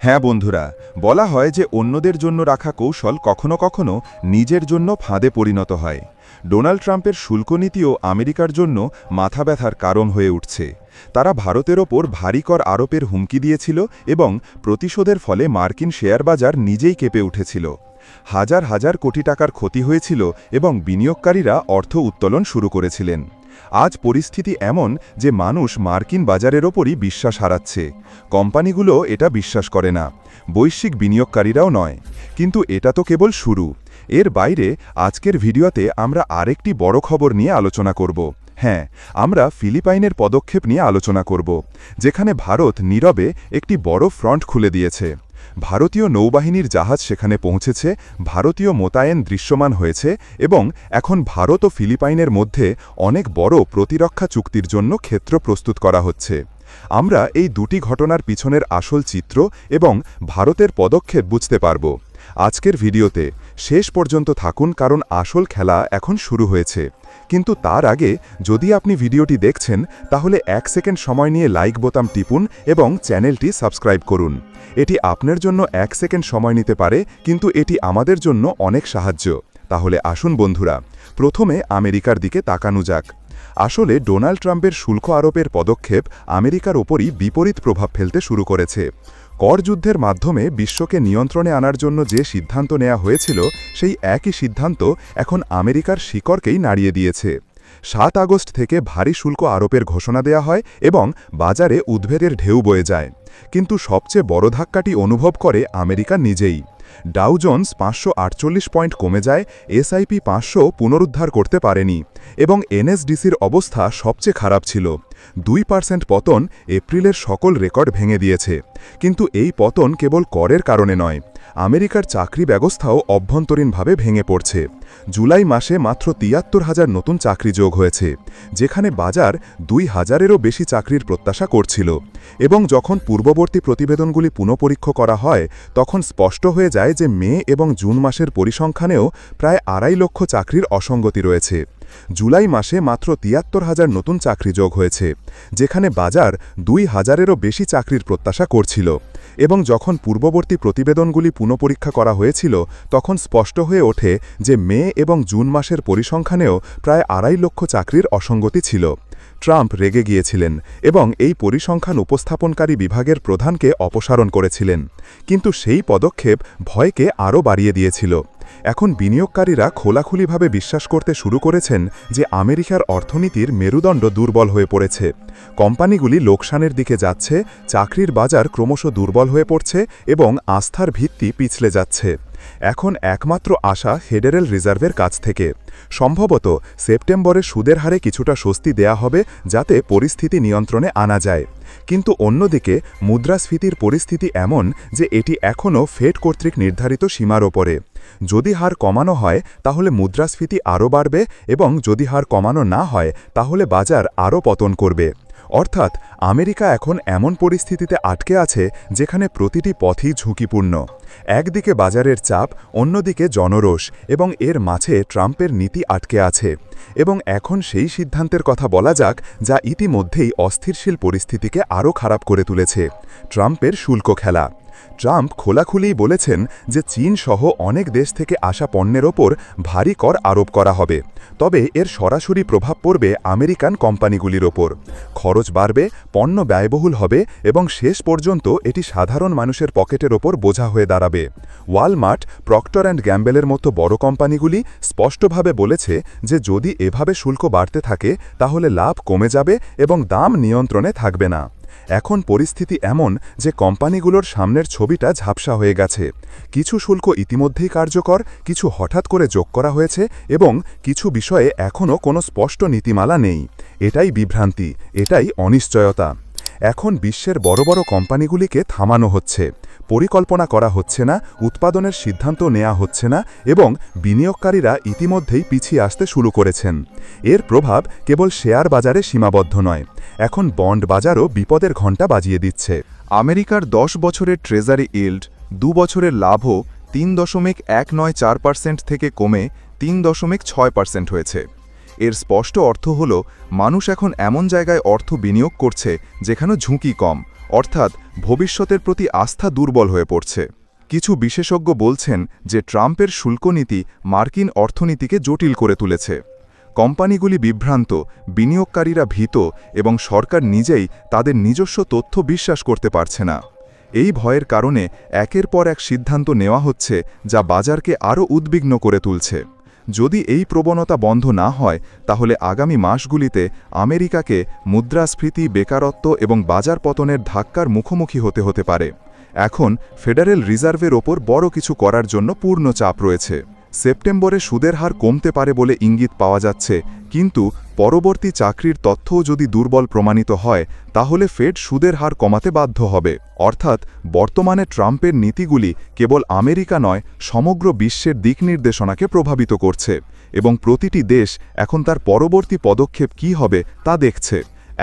হ্যাঁ বন্ধুরা, বলা হয় যে অন্যদের জন্য রাখা কৌশল কখনো কখনো নিজের জন্য ফাঁদে পরিণত হয়। ডোনাল্ড ট্রাম্পের শুল্ক নীতিও আমেরিকার জন্য মাথা ব্যথার কারণ হয়ে উঠছে। তারা ভারতের ওপর ভারী কর আরোপের হুমকি দিয়েছিল এবং প্রতিশোধের ফলে মার্কিন শেয়ার বাজার নিজেই কেঁপে উঠেছিল। হাজার হাজার কোটি টাকার ক্ষতি হয়েছিল এবং বিনিয়োগকারীরা অর্থ উত্তোলন শুরু করেছিলেন। আজ পরিস্থিতি এমন যে মানুষ মার্কিন বাজারের ওপরই বিশ্বাস হারাচ্ছে। কোম্পানিগুলো এটা বিশ্বাস করে না। বৈশ্বিক বিনিয়োগকারীরাও নয়। কিন্তু এটা তো কেবল শুরু। এর বাইরে আজকের ভিডিওতে আমরা আরেকটি বড় খবর নিয়ে আলোচনা করব। হ্যাঁ আমরা ফিলিপাইনের পদক্ষেপ নিয়ে আলোচনা করব, যেখানে ভারত নীরবে একটি বড় ফ্রন্ট খুলে দিয়েছে। ভারতীয় নৌবাহিনীর জাহাজ সেখানে পৌঁছেছে, ভারতীয় মোতায়েন দৃশ্যমান হয়েছে এবং এখন ভারত ও ফিলিপাইনের মধ্যে অনেক বড় প্রতিরক্ষা চুক্তির জন্য ক্ষেত্র প্রস্তুত করা হচ্ছে। আমরা এই দুটি ঘটনার পিছনের আসল চিত্র এবং ভারতের পদক্ষেপ বুঝতে পারব। আজকের ভিডিওতে শেষ পর্যন্ত থাকুন কারণ আসল খেলা এখন শুরু হয়েছে। কিন্তু তার আগে যদি আপনি ভিডিওটি দেখছেন, তাহলে এক সেকেন্ড সময় নিয়ে লাইক বোতাম টিপুন এবং চ্যানেলটি সাবস্ক্রাইব করুন। এটি আপনার জন্য এক সেকেন্ড সময় নিতে পারে, কিন্তু এটি আমাদের জন্য অনেক সাহায্য। তাহলে আসুন বন্ধুরা, প্রথমে আমেরিকার দিকে তাকানো যাক। আসলে ডোনাল্ড ট্রাম্পের শুল্ক আরোপের পদক্ষেপ আমেরিকার ওপরই বিপরীত প্রভাব ফেলতে শুরু করেছে। কর যুদ্ধের মাধ্যমে বিশ্বকে নিয়ন্ত্রণে আনার জন্য যে সিদ্ধান্ত নেওয়া হয়েছিল, সেই একই সিদ্ধান্ত এখন আমেরিকার শিকড়কেই নাড়িয়ে দিয়েছে। সাত আগস্ট থেকে ভারী শুল্ক আরোপের ঘোষণা দেয়া হয় এবং বাজারে উদ্ভেদের ঢেউ বয়ে যায়। কিন্তু সবচেয়ে বড় ধাক্কাটি অনুভব করে আমেরিকা নিজেই। ডাউ জোন্স পাঁচশো পয়েন্ট কমে যায়, এসআইপি পাঁচশো পুনরুদ্ধার করতে পারেনি এবং এনএসডিসির অবস্থা সবচেয়ে খারাপ ছিল। দুই পার্সেন্ট পতন এপ্রিলের সকল রেকর্ড ভেঙে দিয়েছে। কিন্তু এই পতন কেবল করের কারণে নয়, আমেরিকার চাকরি ব্যবস্থাও অভ্যন্তরীণভাবে ভেঙে পড়ছে। জুলাই মাসে মাত্র তিয়াত্তর হাজার নতুন চাকরি যোগ হয়েছে, যেখানে বাজার দুই হাজারেরও বেশি চাকরির প্রত্যাশা করছিল এবং যখন পূর্ববর্তী প্রতিবেদনগুলি পুনঃপরীক্ষ করা হয়, তখন স্পষ্ট হয়ে যায় যে মে এবং জুন মাসের পরিসংখ্যানেও প্রায় আড়াই লক্ষ চাকরির অসঙ্গতি রয়েছে। জুলাই মাসে মাত্র তিয়াত্তর হাজার নতুন চাকরি যোগ হয়েছে, যেখানে বাজার দুই হাজারেরও বেশি চাকরির প্রত্যাশা করছিল এবং যখন পূর্ববর্তী প্রতিবেদনগুলি পুনঃপরীক্ষা করা হয়েছিল, তখন স্পষ্ট হয়ে ওঠে যে মে এবং জুন মাসের পরিসংখ্যানেও প্রায় আড়াই লক্ষ চাকরির অসঙ্গতি ছিল। ট্রাম্প রেগে গিয়েছিলেন এবং এই পরিসংখ্যান উপস্থাপনকারী বিভাগের প্রধানকে অপসারণ করেছিলেন, কিন্তু সেই পদক্ষেপ ভয়কে আরও বাড়িয়ে দিয়েছিল। এখন বিনিয়োগকারীরা খোলাখুলিভাবে বিশ্বাস করতে শুরু করেছেন যে আমেরিকার অর্থনীতির মেরুদণ্ড দুর্বল হয়ে পড়েছে। কোম্পানিগুলি লোকসানের দিকে যাচ্ছে, চাকরির বাজার ক্রমশ দুর্বল হয়ে পড়ছে এবং আস্থার ভিত্তি পিছলে যাচ্ছে। এখন একমাত্র আশা ফেডারেল রিজার্ভের কাছ থেকে। সম্ভবত সেপ্টেম্বরে সুদের হারে কিছুটা স্বস্তি দেয়া হবে যাতে পরিস্থিতি নিয়ন্ত্রণে আনা যায়। কিন্তু অন্যদিকে মুদ্রাস্ফীতির পরিস্থিতি এমন যে এটি এখনও ফেড কর্তৃক নির্ধারিত সীমার ওপরে। যদি হার কমানো হয়, তাহলে মুদ্রাস্ফীতি আরও বাড়বে এবং যদি হার কমানো না হয়, তাহলে বাজার আরও পতন করবে। অর্থাৎ, আমেরিকা এখন এমন পরিস্থিতিতে আটকে আছে, যেখানে প্রতিটি পথই ঝুঁকিপূর্ণ। একদিকে বাজারের চাপ, অন্যদিকে জনরোষ এবং এর মাঝে ট্রাম্পের নীতি আটকে আছে। এবং এখন সেই সিদ্ধান্তের কথা বলা যাক, যা ইতিমধ্যেই অস্থিরশীল পরিস্থিতিকে আরও খারাপ করে তুলেছে। ট্রাম্পের শুল্ক খেলা। ট্রাম্প খোলাখুলিই বলেছেন যে চীন সহ অনেক দেশ থেকে আসা পণ্যের ওপর ভারী কর আরোপ করা হবে। তবে এর সরাসরি প্রভাব পড়বে আমেরিকান কোম্পানিগুলির ওপর। খরচ বাড়বে, পণ্য ব্যয়বহুল হবে এবং শেষ পর্যন্ত এটি সাধারণ মানুষের পকেটের ওপর বোঝা হয়ে দাঁড়াবে। ওয়ালমার্ট, প্রক্টর অ্যান্ড গ্যাম্বেলের মতো বড় কোম্পানিগুলি স্পষ্টভাবে বলেছে যে যদি এভাবে শুল্ক বাড়তে থাকে, তাহলে লাভ কমে যাবে এবং দাম নিয়ন্ত্রণে থাকবে না। এখন পরিস্থিতি এমন যে কোম্পানিগুলোর সামনের ছবিটা ঝাপসা হয়ে গেছে। কিছু শুল্ক ইতিমধ্যেই কার্যকর, কিছু হঠাৎ করে যোগ করা হয়েছে এবং কিছু বিষয়ে এখনও কোনো স্পষ্ট নীতিমালা নেই। এটাই বিভ্রান্তি, এটাই অনিশ্চয়তা। এখন বিশ্বের বড় বড় কোম্পানিগুলিকে থামানো হচ্ছে। পরিকল্পনা করা হচ্ছে না, উৎপাদনের সিদ্ধান্ত নেওয়া হচ্ছে না এবং বিনিয়োগকারীরা ইতিমধ্যেই পিছিয়ে আসতে শুরু করেছেন। এর প্রভাব কেবল শেয়ার বাজারে সীমাবদ্ধ নয়, এখন বন্ড বাজারও বিপদের ঘণ্টা বাজিয়ে দিচ্ছে। আমেরিকার দশ বছরের ট্রেজারি ইল্ড, দু বছরের লাভও তিন দশমিক এক নয় চার পার্সেন্ট থেকে কমে তিন দশমিক ছয় পার্সেন্ট হয়েছে। এর স্পষ্ট অর্থ হল, মানুষ এখন এমন জায়গায় অর্থ বিনিয়োগ করছে যেখানে ঝুঁকি কম, অর্থাৎ ভবিষ্যতের প্রতি আস্থা দুর্বল হয়ে পড়ছে। কিছু বিশেষজ্ঞ বলছেন যে ট্রাম্পের শুল্ক নীতি মার্কিন অর্থনীতিকে জটিল করে তুলেছে। কোম্পানিগুলি বিভ্রান্ত, বিনিয়োগকারীরা ভীত এবং সরকার নিজেই তাদের নিজস্ব তথ্য বিশ্বাস করতে পারছে না। এই ভয়ের কারণে একের পর এক সিদ্ধান্ত নেওয়া হচ্ছে যা বাজারকে আরও উদ্বিগ্ন করে তুলছে। যদি এই প্রবণতা বন্ধ না হয়, তাহলে আগামী মাসগুলিতে আমেরিকাকে মুদ্রাস্ফীতি, বেকারত্ব এবং বাজার পতনের ধাক্কার মুখোমুখি হতে হতে পারে। এখন ফেডারেল রিজার্ভের ওপর বড় কিছু করার জন্য পূর্ণ চাপ রয়েছে। সেপ্টেম্বরে সুদের হার কমতে পারে বলে ইঙ্গিত পাওয়া যাচ্ছে, কিন্তু পরবর্তী চাকরির তথ্যও যদি দুর্বল প্রমাণিত হয়, তাহলে ফেড সুদের হার কমাতে বাধ্য হবে। অর্থাৎ, বর্তমানে ট্রাম্পের নীতিগুলি কেবল আমেরিকা নয়, সমগ্র বিশ্বের দিক নির্দেশনাকে প্রভাবিত করছে এবং প্রতিটি দেশ এখন তার পরবর্তী পদক্ষেপ কী হবে তা দেখছে।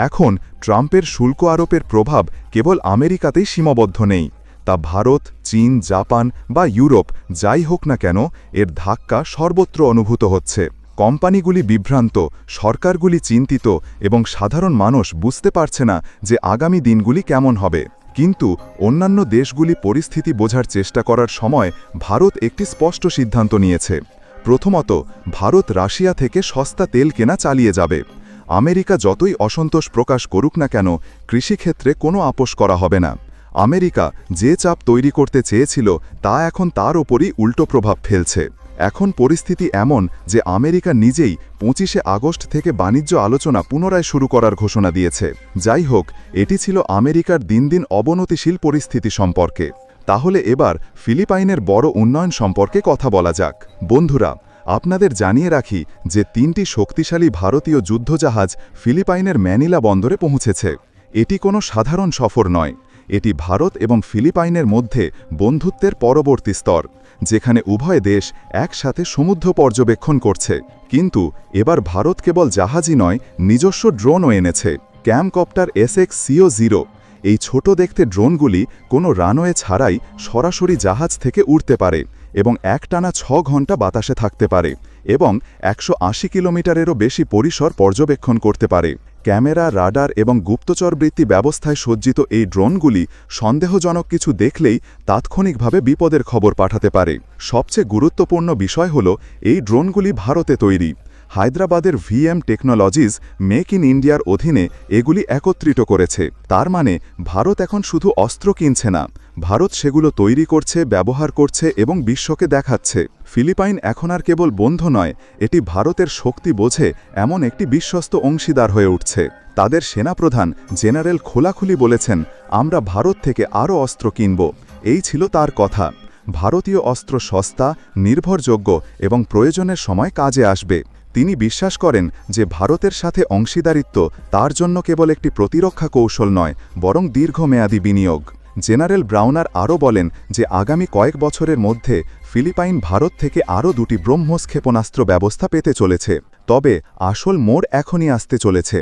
এখন, ট্রাম্পের শুল্ক আরোপের প্রভাব কেবল আমেরিকাতেই সীমাবদ্ধ নেই। তা ভারত, চীন, জাপান বা ইউরোপ যাই হোক না কেন এর ধাক্কা সর্বত্র অনুভূত হচ্ছে। কোম্পানিগুলি বিভ্রান্ত, সরকারগুলি চিন্তিত এবং সাধারণ মানুষ বুঝতে পারছে না যে আগামী দিনগুলি কেমন হবে। কিন্তু অন্যান্য দেশগুলি পরিস্থিতি বোঝার চেষ্টা করার সময় ভারত একটি স্পষ্ট সিদ্ধান্ত নিয়েছে। প্রথমত, ভারত রাশিয়া থেকে সস্তা তেল কেনা চালিয়ে যাবে। আমেরিকা যতই অসন্তোষ প্রকাশ করুক না কেন, কৃষিক্ষেত্রে কোনো আপোষ করা হবে না। আমেরিকা যে চাপ তৈরি করতে চেয়েছিল তা এখন তার ওপরই উল্টো প্রভাব ফেলছে। এখন পরিস্থিতি এমন যে আমেরিকা নিজেই পঁচিশে আগস্ট থেকে বাণিজ্য আলোচনা পুনরায় শুরু করার ঘোষণা দিয়েছে। যাই হোক, এটি ছিল আমেরিকার দিন দিন অবনতিশীল পরিস্থিতি সম্পর্কে। তাহলে এবার ফিলিপাইনের বড় উন্নয়ন সম্পর্কে কথা বলা যাক। বন্ধুরা, আপনাদের জানিয়ে রাখি যে তিনটি শক্তিশালী ভারতীয় যুদ্ধজাহাজ ফিলিপাইনের ম্যানিলা বন্দরে পৌঁছেছে। এটি কোনো সাধারণ সফর নয়। এটি ভারত এবং ফিলিপাইনের মধ্যে বন্ধুত্বের পরবর্তী স্তর, যেখানে উভয় দেশ একসাথে সমুদ্র পর্যবেক্ষণ করছে। কিন্তু এবার ভারত কেবল জাহাজই নয়, নিজস্ব ড্রোনও এনেছে। ক্যামকপ্টার এসএক্স সিও জিরো, এই ছোট দেখতে ড্রোনগুলি কোনো রানওয়ে ছাড়াই সরাসরি জাহাজ থেকে উড়তে পারে এবং একটানা ছ ঘণ্টা বাতাসে থাকতে পারে এবং একশো আশি কিলোমিটারেরও বেশি পরিসর পর্যবেক্ষণ করতে পারে। ক্যামেরা, রাডার এবং গুপ্তচরবৃত্তি ব্যবস্থায় সজ্জিত এই ড্রোনগুলি সন্দেহজনক কিছু দেখলেই তাৎক্ষণিকভাবে বিপদের খবর পাঠাতে পারে। সবচেয়ে গুরুত্বপূর্ণ বিষয় হল, এই ড্রোনগুলি ভারতে তৈরি। হায়দ্রাবাদের ভিএম টেকনোলজিজ মেক ইন ইন্ডিয়ার অধীনে এগুলি একত্রিত করেছে। তার মানে ভারত এখন শুধু অস্ত্র কিনছে না ভারত সেগুলো তৈরি করছে, ব্যবহার করছে এবং বিশ্বকে দেখাচ্ছে। ফিলিপাইন এখন আর কেবল বন্ধু নয়, এটি ভারতের শক্তি বোঝে এমন একটি বিশ্বস্ত অংশীদার হয়ে উঠছে। তাদের সেনাপ্রধান জেনারেল খোলাখুলি বলেছেন, আমরা ভারত থেকে আরও অস্ত্র কিনব। এই ছিল তার কথা। ভারতীয় অস্ত্র সস্তা, নির্ভরযোগ্য এবং প্রয়োজনের সময় কাজে আসবে। তিনি বিশ্বাস করেন যে ভারতের সাথে অংশীদারিত্ব তার জন্য কেবল একটি প্রতিরক্ষা কৌশল নয়, বরং দীর্ঘমেয়াদী বিনিয়োগ। জেনারেল ব্রাউনার আরও বলেন যে আগামী কয়েক বছরের মধ্যে ফিলিপাইন ভারত থেকে আরও দুটি ব্রহ্মস ক্ষেপণাস্ত্র ব্যবস্থা পেতে চলেছে, তবে আসল মোড় এখনই আসতে চলেছে।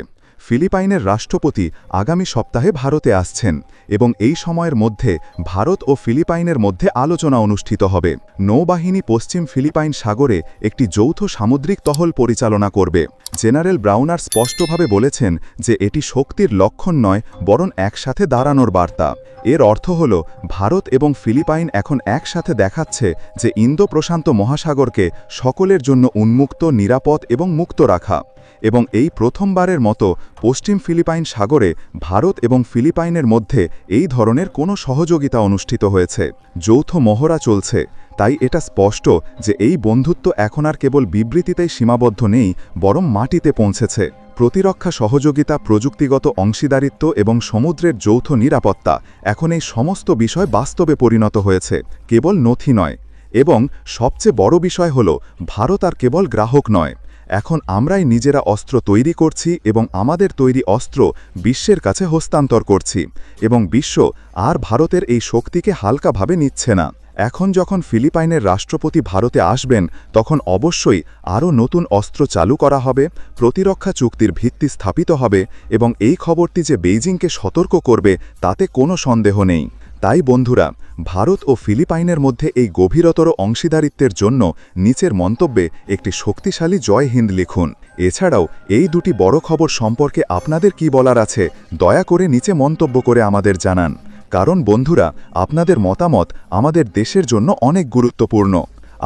ফিলিপাইনের রাষ্ট্রপতি আগামী সপ্তাহে ভারতে আসছেন এবং এই সময়ের মধ্যে ভারত ও ফিলিপাইনের মধ্যে আলোচনা অনুষ্ঠিত হবে। নৌবাহিনী পশ্চিম ফিলিপাইন সাগরে একটি যৌথ সামুদ্রিক তহল পরিচালনা করবে। জেনারেল ব্রাউনার স্পষ্টভাবে বলেছেন যে এটি শক্তির লক্ষণ নয়, বরং একসাথে দাঁড়ানোর বার্তা। এর অর্থ হল, ভারত এবং ফিলিপাইন এখন একসাথে দেখাচ্ছে যে ইন্দো প্রশান্ত মহাসাগরকে সকলের জন্য উন্মুক্ত, নিরাপদ এবং মুক্ত রাখা। এবং এই প্রথমবারের মতো পশ্চিম ফিলিপাইন সাগরে ভারত এবং ফিলিপাইনের মধ্যে এই ধরনের কোনো সহযোগিতা অনুষ্ঠিত হয়েছে। যৌথ মহড়া চলছে, তাই এটা স্পষ্ট যে এই বন্ধুত্ব এখন আর কেবল বিবৃতিতেই সীমাবদ্ধ নেই, বরং মাটিতে পৌঁছেছে। প্রতিরক্ষা সহযোগিতা, প্রযুক্তিগত অংশীদারিত্ব এবং সমুদ্রের যৌথ নিরাপত্তা এখন এই সমস্ত বিষয় বাস্তবে পরিণত হয়েছে, কেবল নথি নয়। এবং সবচেয়ে বড় বিষয় হল, ভারত আর কেবল গ্রাহক নয়। এখন আমরাই নিজেরা অস্ত্র তৈরি করছি এবং আমাদের তৈরি অস্ত্র বিশ্বের কাছে হস্তান্তর করছি এবং বিশ্ব আর ভারতের এই শক্তিকে হালকাভাবে নিচ্ছে না। এখন যখন ফিলিপাইনের রাষ্ট্রপতি ভারতে আসবেন, তখন অবশ্যই আরও নতুন অস্ত্র চালু করা হবে, প্রতিরক্ষা চুক্তির ভিত্তি স্থাপিত হবে এবং এই খবরটি যে বেইজিংকে সতর্ক করবে, তাতে কোনো সন্দেহ নেই। তাই বন্ধুরা, ভারত ও ফিলিপাইনের মধ্যে এই গভীরতর অংশীদারিত্বের জন্য নিচের মন্তব্যে একটি শক্তিশালী জয় হিন্দ লিখুন। এছাড়াও এই দুটি বড় খবর সম্পর্কে আপনাদের কি বলার আছে, দয়া করে নিচে মন্তব্য করে আমাদের জানান। কারণ বন্ধুরা, আপনাদের মতামত আমাদের দেশের জন্য অনেক গুরুত্বপূর্ণ।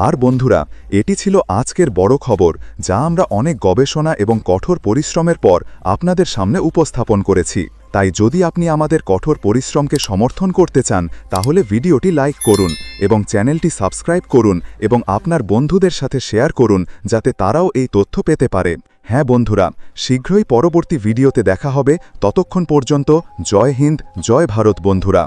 আর বন্ধুরা, এটি ছিল আজকের বড় খবর, যা আমরা অনেক গবেষণা এবং কঠোর পরিশ্রমের পর আপনাদের সামনে উপস্থাপন করেছি। তাই যদি আপনি আমাদের কঠোর পরিশ্রমকে সমর্থন করতে চান, তাহলে ভিডিওটি লাইক করুন এবং চ্যানেলটি সাবস্ক্রাইব করুন এবং আপনার বন্ধুদের সাথে শেয়ার করুন যাতে তারাও এই তথ্য পেতে পারে। হ্যাঁ বন্ধুরা, শীঘ্রই পরবর্তী ভিডিওতে দেখা হবে। ততক্ষণ পর্যন্ত জয় হিন্দ, জয় ভারত বন্ধুরা।